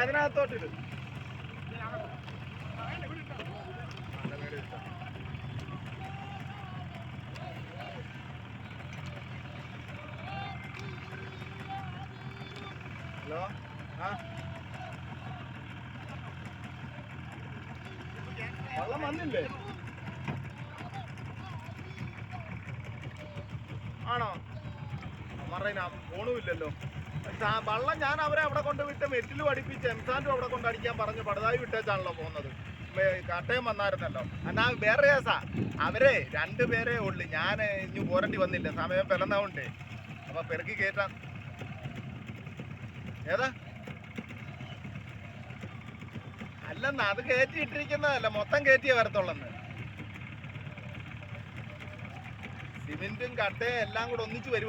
അതിനകത്തോട്ടിട്ട് hello? ആ. വെള്ളം വന്നില്ലേ? ആണോ? മറയിന ഫോണുമില്ലല്ലോ വള്ളം ഞാൻ അവരെ അവിടെ കൊണ്ട് വിട്ട് മെറ്റിൽ പഠിപ്പിച്ച് എംസാൻഡും അവിടെ കൊണ്ട് അടിക്കാൻ പറഞ്ഞു പടുതായി വിട്ടേച്ചാണല്ലോ പോകുന്നത്. കട്ടയം വന്നായിരുന്നല്ലോ. എന്നാ വേറെ കേസാ അവരെ രണ്ടുപേരേ ഉള്ളു. ഞാൻ ഇനി പോരണ്ടി വന്നില്ല. സമയം പിറന്നതുകൊണ്ട് അപ്പൊ പെറുക്കി കയറ്റാൻ ഏതാ? അല്ലെന്ന് അത് കയറ്റി ഇട്ടിരിക്കുന്നതല്ല മൊത്തം കയറ്റിയേ വരത്തുള്ളന്ന്. സിമെന്റും കട്ടയും എല്ലാം കൂടെ ഒന്നിച്ചു വരും.